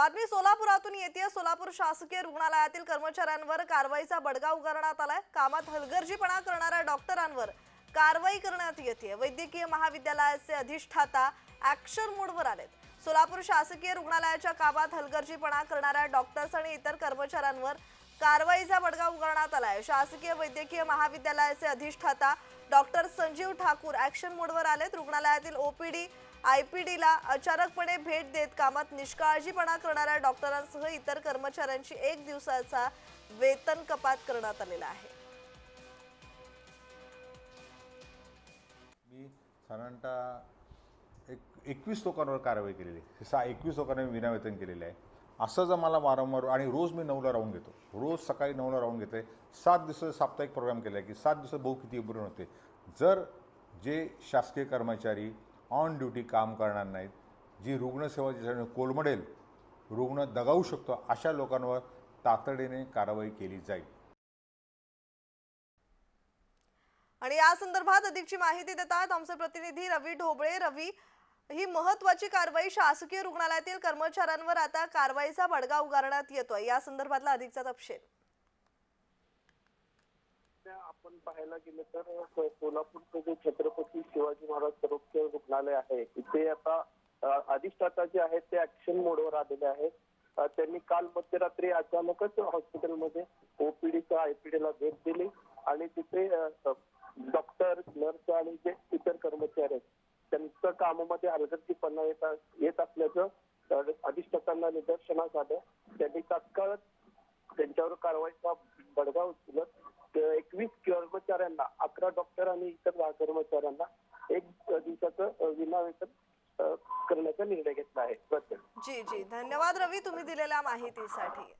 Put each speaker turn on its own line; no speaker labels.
बातमी सोलापुरातून येते सोलापूर शासकीय रुग्णालयातील कर्मचाऱ्यांवर कारवाईचा बडगा उगारण्यात आलाय. कामात हलगर्जीपणा करणाऱ्या डॉक्टरांवर कारवाई करण्यात येते वैद्यकीय महाविद्यालयाचे अधिष्ठाता ऍक्शन मोडवर आलेत. सोलापूर शासकीय रुग्णालयाच्या कामात हलगर्जीपणा करणाऱ्या डॉक्टर्स आणि इतर कर्मचाऱ्यांवर कारवाईचा बडगा उगारण्यात आलाय. शासकीय वैद्यकीय महाविद्यालयाचे अधिष्ठाता डॉक्टर संजीव ठाकूर ऍक्शन मोडवर आलेत. रुग्णालयातील ओपीडी आयपीडीला अचानकपणे भेट देत कामात निष्काळजीपणा करणाऱ्या डॉक्टरांसह इतर कर्मचाऱ्यांची एक दिवसाचा वेतन कपात करण्यात आलेला आहे.
मी साधारणतः एक एकवीस लोकांवर कारवाई केलेली आहे. सा एकवीस लोकांना मी विनावेतन केलेलं आहे. असं जर मला वारंवार आणि रोज मी नऊला राहून घेतो. रोज सकाळी नऊला राहून घेते सात दिवसाचा साप्ताहिक प्रोग्राम केला आहे की सात दिवसात भाऊ किती उभं होते. जर जे शासकीय कर्मचारी ऑन ड्युटी काम करणार नाहीत. जी रुग्णसेवा ज्याच्याने कोलमडेल रुग्ण दगावू शकतो अशा लोकांवर तातडीने कारवाई केली जाईल.
आणि या संदर्भात अधिकची माहिती देतात आमचे प्रतिनिधी रवी ढोबळे. रवी ही महत्वाची कारवाई शासकीय रुग्णालयातील कर्मचाऱ्यांवर आता कारवाईचा बडगा उगारण्यात येतोय. या संदर्भातला अधिकचा तपशील.
आपण पाहायला गेलं तर सोलापूरचं जे छत्रपती शिवाजी महाराज आरोग्य रुग्णालय आहे इथे आता अधिष्ठाता जे आहेत ते ऍक्शन मोडवर आलेले आहेत. त्यांनी काल मध्यरात्री अचानकच हॉस्पिटलमध्ये आयपीडी आयपीडीला भेट दिली आणि तिथे डॉक्टर नर्स आणि जे इतर कर्मचारी आहेत त्यांचं कामामध्ये हलगर्जीपणा येत येत असल्याचं अधिष्ठातांना निदर्शनास आलं. त्यांनी तात्काळच त्यांच्यावर कारवाईचा बडगा उचलत? एकवीस कर्मचाऱ्यांना अकरा डॉक्टर आणि इतर कर्मचाऱ्यांना एक दिवसाचं विनावेतन करण्याचा निर्णय घेतला आहे.
जी जी. धन्यवाद रवी तुम्ही दिलेल्या माहितीसाठी.